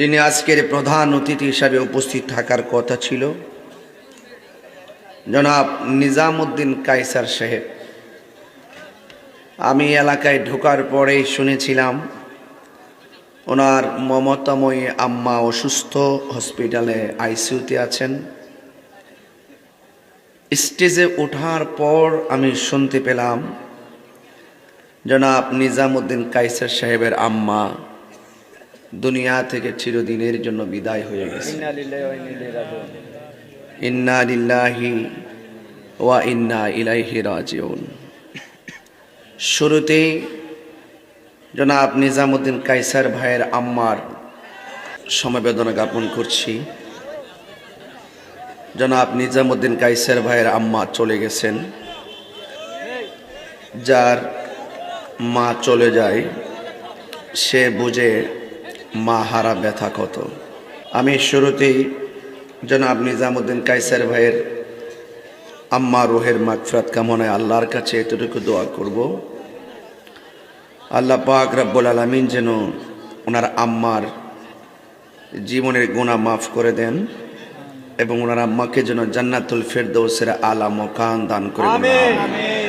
যিনি আজকের প্রধান অতিথি হিসাবে উপস্থিত থাকার কথা ছিল, জনাব নিজামুদ্দিন কাইসার সাহেব। আমি এলাকায় ঢোকার পরেই শুনেছিলাম, ওনার মমতাময়ী আম্মা অসুস্থ, হসপিটালে আইসিইউতে আছেন। স্টেজে ওঠার পর আমি শুনতে পেলাম, জনাব নিজামুদ্দিন কাইসার সাহেবের আম্মা দুনিয়া থেকে চিরদিনের জন্য বিদায় হয়ে গেছে। ইন্না লিল্লাহি ওয়া ইন্না ইলাইহি রাজিউন। শুরুতেই জনাব নিজামুদ্দিন কাইসার ভাইয়ের আম্মার সমবেদনা জ্ঞাপন করছি। জনাব নিজামুদ্দিন কাইসার ভাইয়ের আম্মা চলে গেছেন। যার মা চলে যায় সে বুঝে মা হারা ব্যথা কত। আমি শুরুতেই জনাব নিজামুদ্দিন কাইসার ভাইয়ের আম্মা রোহের মাগফরাত কামনায় আল্লাহর কাছে এতটুকু দোয়া করব। আল্লাহ পাক রব্বুল আলমিন যেন ওনার আম্মার জীবনের গুণা মাফ করে দেন এবং ওনার আম্মাকে যেন জান্নাতুল ফেরদৌসের আলা মকান দান করে দেন।